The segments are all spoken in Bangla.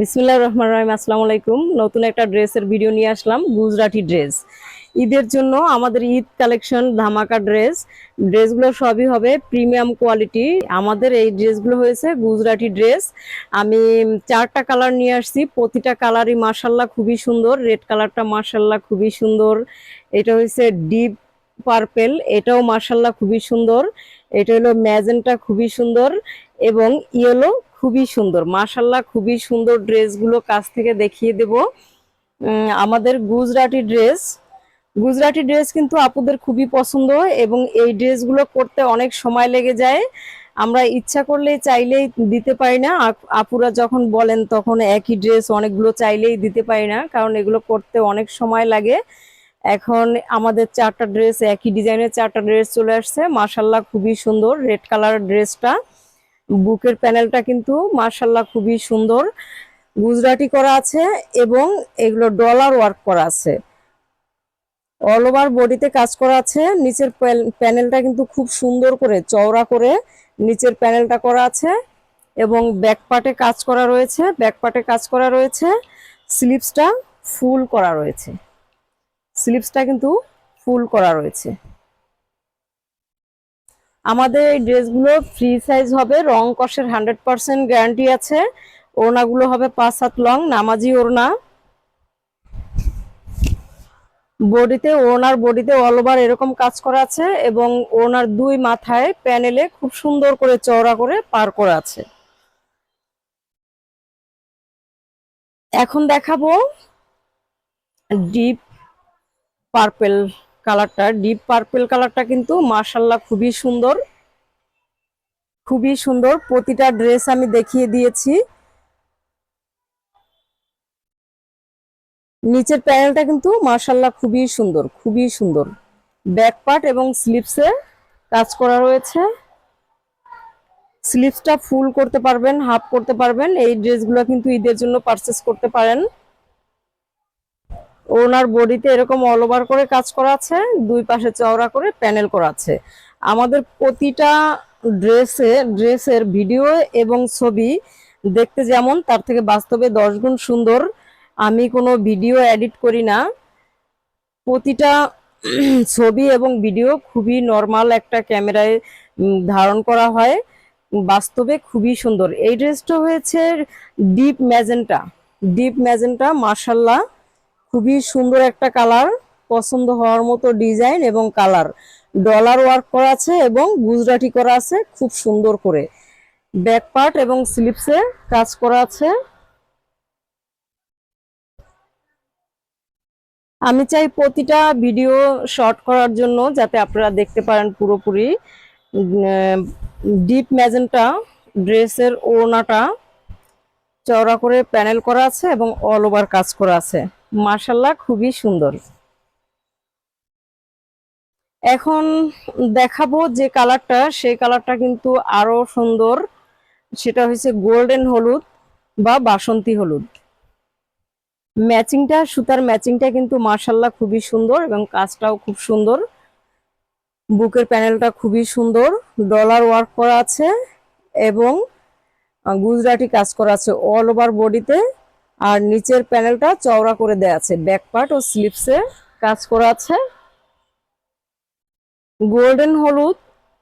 বিসমিল্লাহ রহমান রহিম, আসসালামু আলাইকুম। নতুন একটা ড্রেসের ভিডিও নিয়ে আসলাম, গুজরাটি ড্রেস। ঈদের জন্য আমাদের ঈদ কালেকশন ধামাকা ড্রেস। ড্রেসগুলো সবই হবে প্রিমিয়াম কোয়ালিটি। আমাদের এই ড্রেসগুলো হয়েছে গুজরাটি ড্রেস। আমি চারটা কালার নিয়ে আসছি, প্রতিটা কালারই মার্শাল্লাহ খুবই সুন্দর। রেড কালারটা মার্শাল্লাহ খুবই সুন্দর। এটা হয়েছে ডিপ পার্পেল এটাও মার্শাল্লাহ খুবই সুন্দর। এটা হলো ম্যাজেন্টা খুবই সুন্দর এবং ইয়েলো খুবই সুন্দর। মাশাল্লাহ খুবই সুন্দর ড্রেসগুলো কাছ থেকে দেখিয়ে দেব। আমাদের গুজরাটি ড্রেস। গুজরাটি ড্রেস কিন্তু আপুদের খুবই পছন্দ এবং এই ড্রেসগুলো করতে অনেক সময় লেগে যায়। আমরা ইচ্ছা করলেই চাইলেই দিতে পারি না। আপ- আপুরা যখন বলেন তখন একই ড্রেস অনেকগুলো চাইলেই দিতে পারি না, কারণ এগুলো করতে অনেক সময় লাগে। এখন আমাদের চারটা ড্রেস, একই ডিজাইনের চারটা ড্রেস চলে আসছে। মাশাল্লাহ খুবই সুন্দর রেড কালার ড্রেসটা। বুকের প্যানেলটা কিন্তু মার্শাল্লাহ খুবই সুন্দর। গুজরাটি করা আছে এবং এগুলো ডলার ওয়ার্ক করা আছে। অল ওভার বডিতে কাজ করা আছে। নিচের প্যানেলটা কিন্তু খুব সুন্দর করে চওড়া করে নিচের প্যানেলটা করা আছে এবং ব্যাক পার্টে কাজ করা রয়েছে। ব্যাক পার্টে কাজ করা রয়েছে। স্লিপসটা ফুল করা রয়েছে। স্লিপসটা কিন্তু ফুল করা রয়েছে। আমাদের এই ড্রেসগুলো ফ্রি সাইজ হবে, রং কষের হান্ড্রেড পার্সেন্ট গ্যারান্টি আছে। ওড়নাগুলো হবে পাঁচ হাত লং, নামাজি ওড়না। বডিতে, ওড়নার বডিতে অল ওভার এরকম কাজ করা আছে এবং ওড়নার দুই মাথায় প্যানেলে খুব সুন্দর করে চওড়া করে পার করা আছে। এখন দেখাবো ডিপ পার্পেল কালারটা ডিপ পার্পেল কালারটা কিন্তু মার্শাল্লাহ খুবই সুন্দর। খুবই সুন্দর, প্রতিটা ড্রেস আমি দেখিয়ে দিয়েছি। নিচের প্যানেলটা কিন্তু মার্শাল্লাহ খুবই সুন্দর খুবই সুন্দর। ব্যাক পার্ট এবং স্লিপসে কাজ করা রয়েছে। স্লিপসটা ফুল করতে পারবেন হাফ করতে পারবেন। এই ড্রেসগুলো কিন্তু ঈদের জন্য পারচেস করতে পারেন। ওনার বডিতে এরকম অল ওভার করে কাজ করা আছে, দুই পাশে চওড়া করে প্যানেল করা আছে। আমাদের প্রতিটা ড্রেসে, ড্রেসের ভিডিও এবং ছবি দেখতে যেমন, তার থেকে বাস্তবে দশ গুণ সুন্দর। আমি কোনো ভিডিও এডিট করি না। প্রতিটা ছবি এবং ভিডিও খুবই নর্মাল একটা ক্যামেরায় ধারণ করা হয়। বাস্তবে খুবই সুন্দর। এই ড্রেসটা হয়েছে ডিপ ম্যাজেন্টা ডিপ ম্যাজেন্টা মার্শাল্লাহ খুবই সুন্দর একটা কালার, পছন্দ হওয়ার মতো ডিজাইন এবং কালার। ডলার ওয়ার্ক করা আছে এবং গুজরাটি করা আছে, খুব সুন্দর করে। ব্যাক পার্ট এবং স্লিপসে কাজ করা আছে। আমি চাই প্রতিটা ভিডিও শর্ট করার জন্য যাতে আপনারা দেখতে পারেন পুরোপুরি। ডিপ ম্যাজেন্টা, ড্রেসের ওড়নাটা, চওড়া করে প্যানেল করা আছে এবং অল ওভার কাজ করা আছে। মার্শাল্লাহ খুবই সুন্দর। এখন দেখাবো যে কালারটা, সেই কালারটা কিন্তু আরও সুন্দর। সেটা হচ্ছে গোল্ডেন হলুদ বা বাসন্তী হলুদ। ম্যাচিংটা, সুতার ম্যাচিংটা কিন্তু মার্শাল্লাহ খুবই সুন্দর এবং কাজটাও খুব সুন্দর। বুকের প্যানেলটা খুবই সুন্দর, ডলার ওয়ার্ক করা আছে এবং গুজরাটি কাজ করা আছে অল ওভার বডিতে। আর নিচের প্যানেলটা চওড়া করে দেয়া আছে। ব্যাক পার্ট ও স্লিপসে কাজ করা আছে। গোল্ডেন হলুদ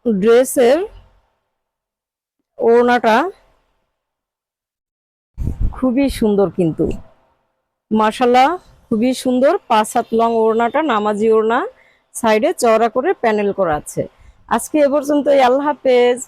ড্রেসের ওড়নাটা খুবই সুন্দর কিন্তু। মার্শাল্লাহ খুবই সুন্দর পাঁচ হাত লং ওড়নাটা, নামাজি ওড়না। সাইডে চওড়া করে প্যানেল করা আছে। আজকে এ পর্যন্ত আল্লাহ হাফেজ।